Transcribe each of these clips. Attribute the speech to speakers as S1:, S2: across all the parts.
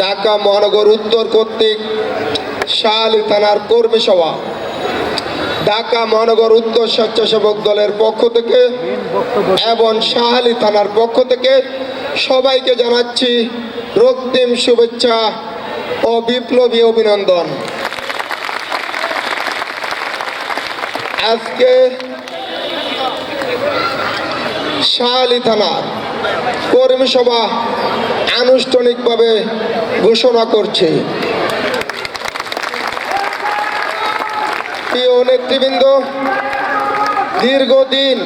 S1: ঢাকা মহানগর উত্তর কর্তৃক শাহালি থানার কর্মী সভা। ঢাকা মহানগর উত্তর স্বেচ্ছাসেবক দলের পক্ষ থেকে এবং শাহালি থানার পক্ষ থেকে সবাইকে জানাচ্ছি রক্তিম শুভেচ্ছা ও বিপ্লবী অভিনন্দন। আজকে শাহালি থানার কর্মী সভা আনুষ্ঠানিকভাবে ঘোষণা করছে। নেতৃবৃন্দ, দীর্ঘদিন,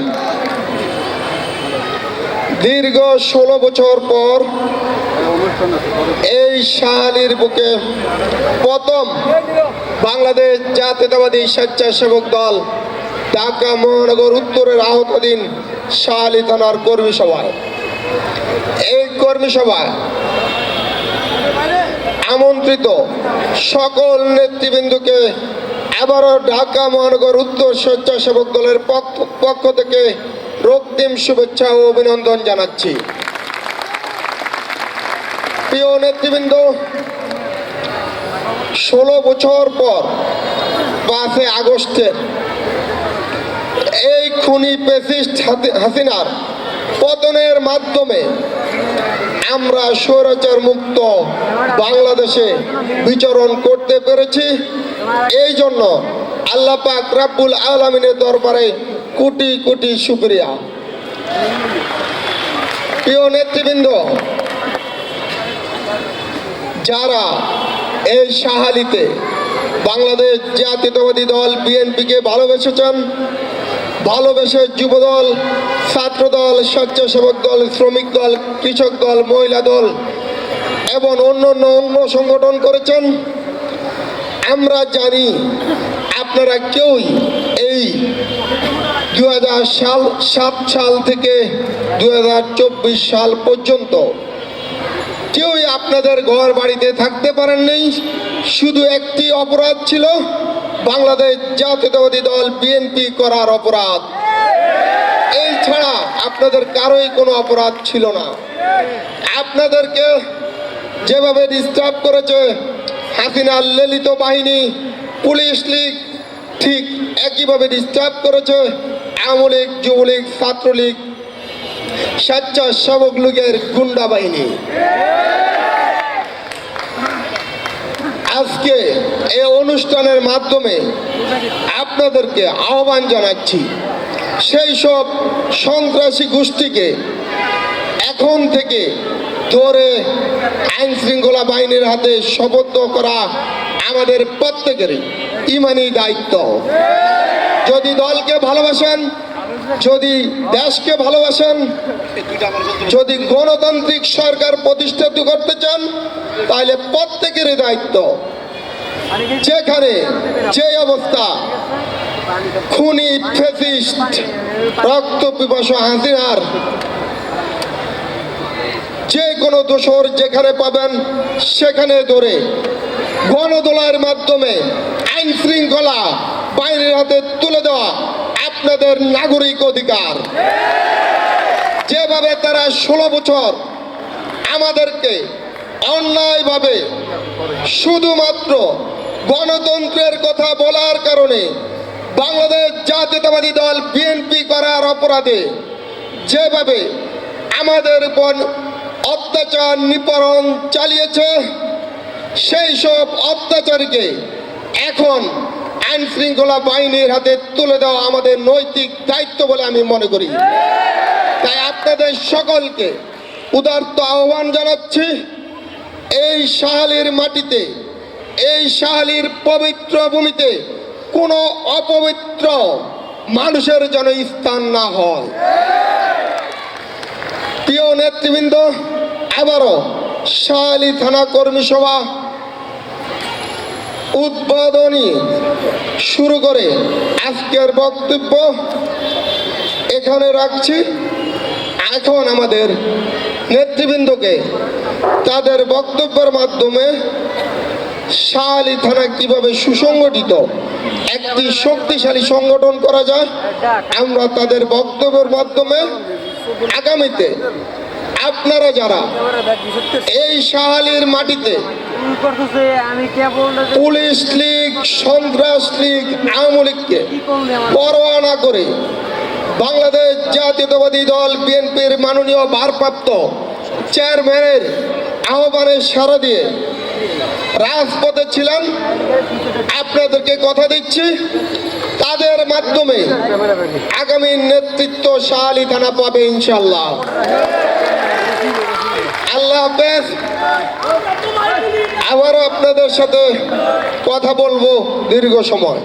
S1: দীর্ঘ ষোলো বছর পর এই শাহালির বুকে প্রথম বাংলাদেশ জাতীয়তাবাদী স্বেচ্ছাসেবক দল ঢাকা মহানগর উত্তরের আহতদিন শাহালি থানার কর্মী সভায়। এই কর্মী সভায় আমন্ত্রিত সকল নেতৃবৃন্দকে, আবারও ঢাকা মহানগর উত্তর স্বেচ্ছাসেবক দলের পক্ষ থেকে রক্তিম শুভেচ্ছা ও অভিনন্দন জানাচ্ছি। প্রিয় নেতৃবৃন্দ, ষোলো বছর পর পাঁচে আগস্টের এই খুনি পেসিস্ট হাসিনার পতনের মাধ্যমে আমরা স্বৈরাচার মুক্ত বাংলাদেশে বিচরণ করতে পেরেছি। এই জন্য আল্লাহ পাক রাব্বুল আলমিনের দরবারে কোটি কোটি শুক্রিয়া। প্রিয় নেতৃবৃন্দ, যারা এই সাহালিতে বাংলাদেশ জাতীয়তাবাদী দল বিএনপিকে ভালোবেসেছেন ভালোবেসে যুবদল, ছাত্রদল, স্বেচ্ছাসেবক দল, শ্রমিক দল, কৃষক দল, মহিলা দল এবং অন্যান্য অঙ্গ সংগঠন করেছেন। আমরা জানি আপনারা কেউই এই দু হাজার সাল, সাত সাল থেকে দু হাজার চব্বিশ সাল পর্যন্ত কেউই আপনাদের ঘর বাড়িতে থাকতে পারেন নেই শুধু একটি অপরাধ ছিল বাংলাদেশ জাতীয়তাবাদী দল বিএনপি করার অপরাধ। এই ছাড়া আপনাদের কারোই কোনো অপরাধ ছিল না। আপনাদেরকে যেভাবে ডিস্টার্ব করেছে হাসিনার ললিত বাহিনী, পুলিশ লীগ ঠিক একইভাবে ডিস্টার্ব করেছে আওয়ামী লীগ যুবলীগ, ছাত্রলীগ, স্বেচ্ছাসেবক লীগের গুন্ডা বাহিনী। আজকে এই অনুষ্ঠানের মাধ্যমে আপনাদেরকে আহ্বান জানাচ্ছি, সেই সব সন্ত্রাসী গোষ্ঠীকে এখন থেকে ধরে আইন শৃঙ্খলা বাহিনীর হাতে শপথ করা আমাদের প্রত্যেকেরই ইমানি দায়িত্ব। যদি দলকে ভালোবাসেন যদি দেশকে ভালোবাসেন, যদি গণতান্ত্রিক সরকার প্রতিষ্ঠিত করতে চান, তাহলে প্রত্যেকেরই দায়িত্ব। যেখানে যে অবস্থা, খুনি, ফেসিস্ট, রক্ত পিপাসা হাসিনার, যে কোনো দোষর যেখানে পাবেন, সেখানে ধরে গণদোলার মাধ্যমে আইন শৃঙ্খলা বাইরের হাতে তুলে দেওয়া আপনাদের নাগরিক অধিকার। যেভাবে তারা ষোলো বছর আমাদেরকে অন্যায়ভাবে শুধুমাত্র গণতন্ত্রের কথা বলার কারণে বাংলাদেশ জাতীয়তাবাদী দল বিএনপি করার অপরাধে যেভাবে আমাদের উপর অত্যাচার নিপরণ চালিয়েছে, সেই সব অত্যাচারকে এখন আইন শৃঙ্খলা বাহিনীর হাতে তুলে দেওয়া আমাদের নৈতিক দায়িত্ব বলে আমি মনে করি। তাই আপনাদের সকলকে উদার্ত আহ্বান জানাচ্ছি, এই শাহালির মাটিতে, এই শাহালির পবিত্র ভূমিতে কোনো অপবিত্র মানুষের যেন স্থান না হয়। প্রিয় নেতৃবৃন্দ, আবারও শাহালি থানা কর্মী সভা উদ্বোধনী শুরু করে। আজকের বক্তব্য এখানে রাখছি। এখন আমাদের নেতৃবৃন্দকে তাদের বক্তব্যের মাধ্যমে শাহালি থানা কীভাবে সুসংগঠিত, একটি শক্তিশালী সংগঠন করা যায়, আমরা তাদের বক্তব্যের মাধ্যমে আগামীতে আপনারা যারা এই শাহালির মাটিতে পুলিশ লীগ সন্ত্রাস লীগ আওয়ামী লীগকে পরোয়া না করে বাংলাদেশ জাতীয়তাবাদী দল বিএনপির মাননীয় ভারপ্রাপ্ত চেয়ারম্যানের আহ্বানে সাড়া দিয়ে রাজপথে ছিলাম। আপনাদেরকে কথা দিচ্ছি। তাদের মাধ্যমে আগামী নেতৃত্ব শাহালি থানা পাবে ইনশাল্লাহ আল্লাহ হাফেজ। আবারও আপনাদের সাথে কথা বলব দীর্ঘ সময়।